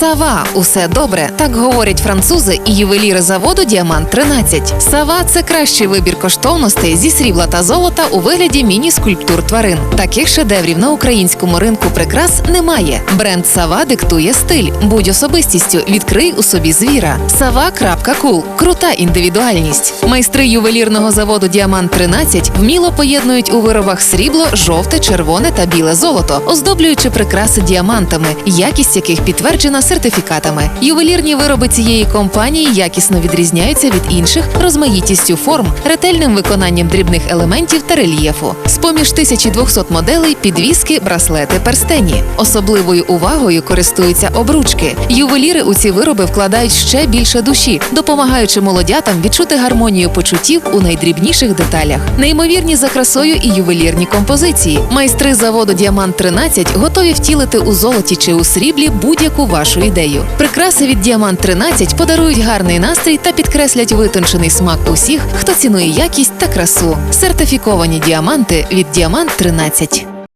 Сава, усе добре. Так говорять французи і ювеліри заводу Діамант 13. Сава це кращий вибір коштовностей зі срібла та золота у вигляді міні-скульптур тварин. Таких шедеврів на українському ринку прикрас немає. Бренд Сава диктує стиль. Будь особистістю, відкрий у собі звіра. Сава.кул. Крута індивідуальність. Майстри ювелірного заводу Діамант 13 вміло поєднують у виробах срібло, жовте, червоне та біле золото, оздоблюючи прикраси діамантами, якість яких підтверджена сертифікатами. Ювелірні вироби цієї компанії якісно відрізняються від інших розмаїтістю форм, ретельним виконанням дрібних елементів та рельєфу. З поміж 1200 моделей підвіски, браслети, перстені. Особливою увагою користуються обручки. Ювеліри у ці вироби вкладають ще більше душі, допомагаючи молодятам відчути гармонію почуттів у найдрібніших деталях. Неймовірні за красою і ювелірні композиції. Майстри заводу Діамант 13 готові втілити у золоті чи у сріблі будь-яку вашу ідею. Прикраси від Діамант 13 подарують гарний настрій та підкреслять витончений смак усіх, хто цінує якість та красу. Сертифіковані діаманти від Діамант 13.